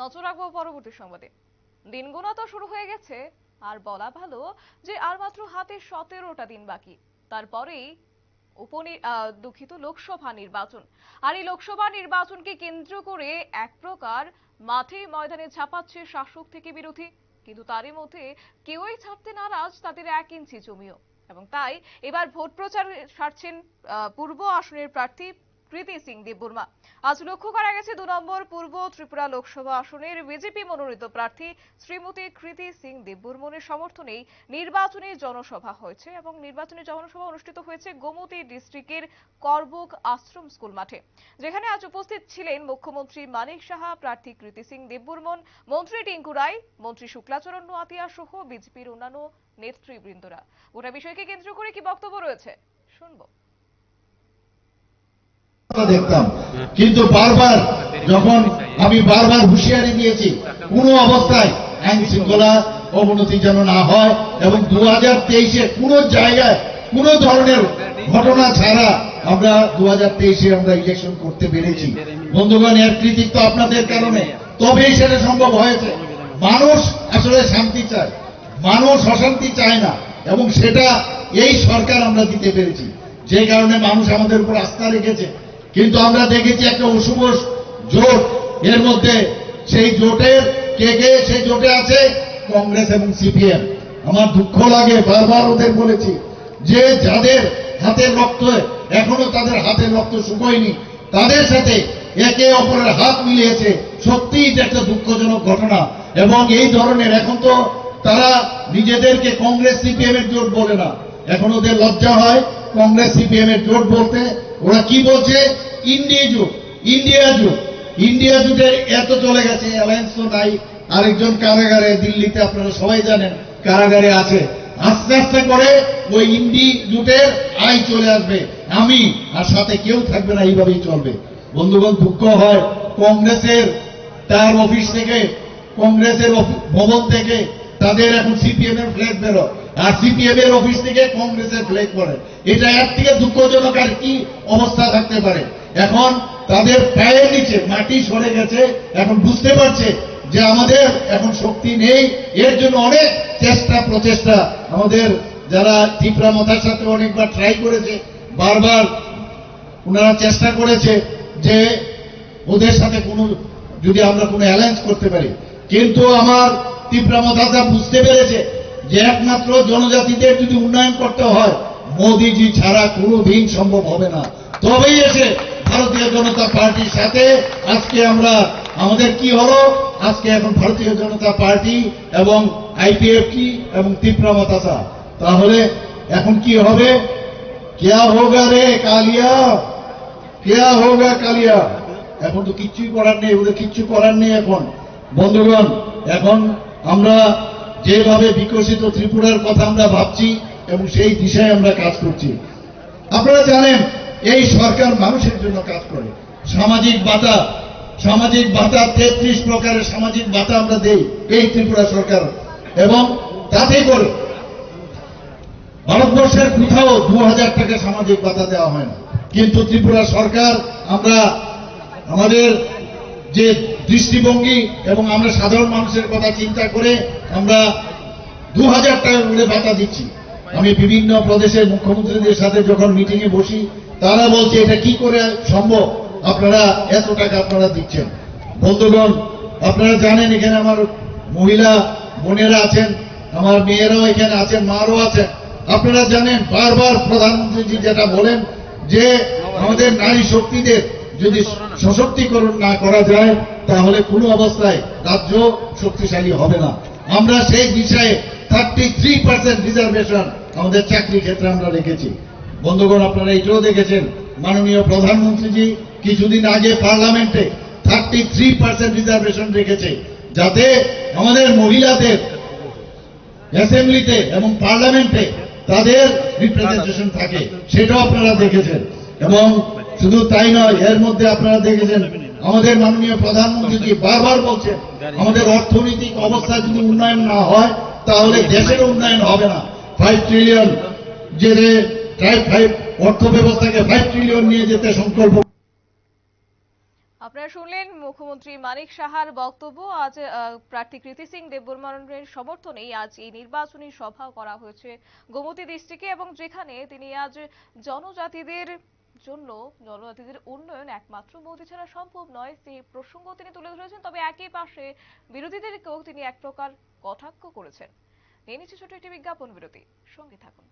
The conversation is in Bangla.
নজর রাখব পরবর্তী সংবাদে। দিন গোনা তো শুরু হয়ে গেছে, আর বলা ভালো যে আর মাত্র হাতে সতেরোটা দিন বাকি। তারপরেই উপনি দুঃখিত লোকসভা নির্বাচন। আর এই লোকসভা নির্বাচনকে কেন্দ্র করে এক প্রকার মাঠে ময়দানে ছাপাচ্ছে শাসক থেকে বিরোধী। কিন্তু তারই মধ্যে কেউই ছাড়তে নারাজ তাদের এক ইঞ্চি জমিও। এবং তাই এবার ভোট প্রচার সারছেন পূর্ব আসনের প্রার্থী প্রীতি সিং দেববর্মা আজ লক্ষ্য করা গেছে দু নম্বর পূর্ব ত্রিপুরা লোকসভা আসনের বিজেপি মনোনীত প্রার্থী শ্রীমতী কৃতি সিং দেববর্মনের সমর্থনেই নির্বাচনী জনসভা হয়েছে এবং নির্বাচনী জনসভা অনুষ্ঠিত হয়েছে গোমতী ডিস্ট্রিক্টের করবুক আশ্রম স্কুল মাঠে। যেখানে আজ উপস্থিত ছিলেন মুখ্যমন্ত্রী মানিক সাহা, প্রার্থী কৃতি সিং দেববর্মন মন্ত্রী টিঙ্কু রায়, মন্ত্রী শুক্লাচরণ নোয়াতিয়া সহ বিজেপির অন্যান্য নেতৃবৃন্দরা। গোটা বিষয়কে কেন্দ্র করে কি বক্তব্য রয়েছে? শুনব। দেখতাম। কিন্তু বারবার যখন আমি বারবার হুঁশিয়ারি দিয়েছি, কোনো অবস্থায় আইন শৃঙ্খলা অবনতি যেন না হয় এবং দু হাজার তেইশে কোনো জায়গায় কোনো ধরনের ঘটনা ছাড়া আমরা দু হাজার তেইশে আমরা ইলেকশন করতে পেরেছি। বন্ধুগণ, এর কৃতিত্ব আপনাদের কারণে। তবেই সেটা সম্ভব হয়েছে। মানুষ আসলে শান্তি চায়। মানুষ অশান্তি চায় না এবং সেটা এই সরকার আমরা দিতে পেরেছি। যে কারণে মানুষ আমাদের উপর আস্থা রেখেছে। কিন্তু আমরা দেখেছি একটা অশুভ জোট। এর মধ্যে সেই জোটের কে কে? সেই জোটে আছে কংগ্রেস এবং সিপিএম। আমার দুঃখ লাগে, বারবার ওদের বলেছি যে যাদের হাতের রক্ত এখনও তাদের হাতের রক্ত শুকোয়নি, তাদের সাথে একে অপরের হাত মিলিয়েছে। সত্যিই এটা একটা দুঃখজনক ঘটনা। এবং এই ধরনের এখন তো তারা নিজেদেরকে কংগ্রেস সিপিএম এর জোট বলে না। এখন ওদের লজ্জা হয় কংগ্রেস সিপিএম এর জোট বলতে ওরা কি বলছে? ইন্ডিয়া জোট ইন্ডিয়া জোট ইন্ডিয়া জোটে এত চলে গেছে অ্যালায়েন্স তো নাই। আরেকজন কারাগারে, দিল্লিতে আপনারা সবাই জানেন কারাগারে আছে। আস্তে আস্তে করে ওই ইন্ডি জোটের আয় চলে আসবে। আমি আর সাথে কেউ থাকবে না, এইভাবেই চলবে। বন্ধুগণ, দুঃখ হয়, কংগ্রেসের তার অফিস থেকে, কংগ্রেসের ভবন থেকে তাদের এখন সিপিএম এর ফ্ল্যাগ বেরো আর সিপিএম এর অফিস থেকে কংগ্রেসের ফ্ল্যাগ পড়ে। এটা এর থেকে দুঃখজনক আর কি অবস্থা থাকতে পারে। এখন তাদের পায়ের নিচে মাটি সরে গেছে। এখন বুঝতে পারছে যে আমাদের এখন শক্তি নেই। এর জন্য অনেক চেষ্টা, প্রচেষ্টা। আমাদের যারা তীব্রা মাথার সাথে অনেকবার ট্রাই করেছে, বারবার ওনারা চেষ্টা করেছে যে ওদের সাথে কোনো, যদি আমরা কোনো অ্যালায়েন্স করতে পারি। কিন্তু আমার তীব্র মাথাটা বুঝতে পেরেছে যে একমাত্র জনজাতিদের যদি উন্নয়ন করতে হয়, মোদিজি ছাড়া কোনো দিন সম্ভব হবে না। তবেই এসে ভারতীয় জনতা পার্টির সাথে আজকে আমরা, আমাদের কি হলো? আজকে এখন ভারতীয় জনতা পার্টি এবং আইপিএফ কি এবং তীব্র মাতাসা। তাহলে এখন কি হবে? কেয়া হোগা রে কালিয়া? কেয়া হোগা কালিয়া? এখন তো কিচ্ছুই করার নেই, ওদের কিচ্ছু করার নেই এখন। বন্ধুগণ, এখন আমরা যেভাবে বিকশিত ত্রিপুরার কথা আমরা ভাবছি এবং সেই দিশায় আমরা কাজ করছি। আপনারা জানেন, এই সরকার মানুষের জন্য কাজ করে। সামাজিক বাতা সামাজিক বাতা তেত্রিশ প্রকারের সামাজিক বাতা আমরা দেই এই ত্রিপুরা সরকার। এবং তাতে করে ভারতবর্ষের কোথাও দু হাজার টাকা সামাজিক ভাতা দেওয়া হয় না। কিন্তু ত্রিপুরা সরকার, আমরা আমাদের যে দৃষ্টিভঙ্গি এবং আমরা সাধারণ মানুষের কথা চিন্তা করে আমরা দু হাজার টাকা করে ভাতা দিচ্ছি। আমি বিভিন্ন প্রদেশের মুখ্যমন্ত্রীদের সাথে যখন মিটিংয়ে বসি, তারা বলছে, এটা কি করে সম্ভব? আপনারা এত টাকা আপনারা দিচ্ছেন। বন্ধুগণ, আপনারা জানেন, এখানে আমার মহিলা বোনেরা আছেন, আমার মেয়েরাও এখানে আছেন মারও আছেন। আপনারা জানেন, বারবার প্রধানমন্ত্রীজি যেটা বলেন যে, আমাদের নারী শক্তিদের যদি সশক্তিকরণ না করা যায়, তাহলে কোনো অবস্থায় রাজ্য শক্তিশালী হবে না। আমরা সেই বিষয়ে থার্টি থ্রি পার্সেন্ট রিজার্ভেশন আমাদের চাকরি ক্ষেত্রে আমরা রেখেছি। বন্ধুগণ, আপনারা এটাও দেখেছেন, মাননীয় প্রধানমন্ত্রীজি কিছুদিন আগে পার্লামেন্টে থার্টি থ্রি পার্সেন্ট রিজার্ভেশন রেখেছে, যাতে আমাদের মহিলাদের অ্যাসেম্বলিতে এবং পার্লামেন্টে তাদের রিপ্রেজেন্টেশন থাকে, সেটাও আপনারা দেখেছেন। এবং শুধু তাই নয়, এর মধ্যে আপনারা দেখেছেন, আমাদের মাননীয় প্রধানমন্ত্রী বারবার বলছেন, আমাদের অর্থনৈতিক অবস্থা যদি উন্নয়ন না হয়, তাহলে দেশের উন্নয়ন হবে না। ফাইভ ট্রিলিয়ন যে অর্থ ব্যবস্থাকে ফাইভ ট্রিলিয়ন নিয়ে যেতে সংকল্প আপনারা শুনলেন মুখ্যমন্ত্রী মানিক সাহার বক্তব্য। আজ প্রার্থী কৃতি সিং দেববর্মনের সমর্থনেই আজ এই নির্বাচনী সভা করা হয়েছে গোমতী ডিস্ট্রিক্টে এবং যেখানে তিনি আজ জনজাতিদের জন্য জনজাতিদের উন্নয়ন একমাত্র মোদী ছাড়া সম্ভব নয়, সেই প্রসঙ্গ তিনি তুলে ধরেছেন। তবে একই পাশে বিরোধীদেরকেও তিনি এক প্রকার কটাক্ষ করেছেন। নিয়ে নিচ্ছে ছোট একটি বিজ্ঞাপন বিরতি। সঙ্গে থাকুন।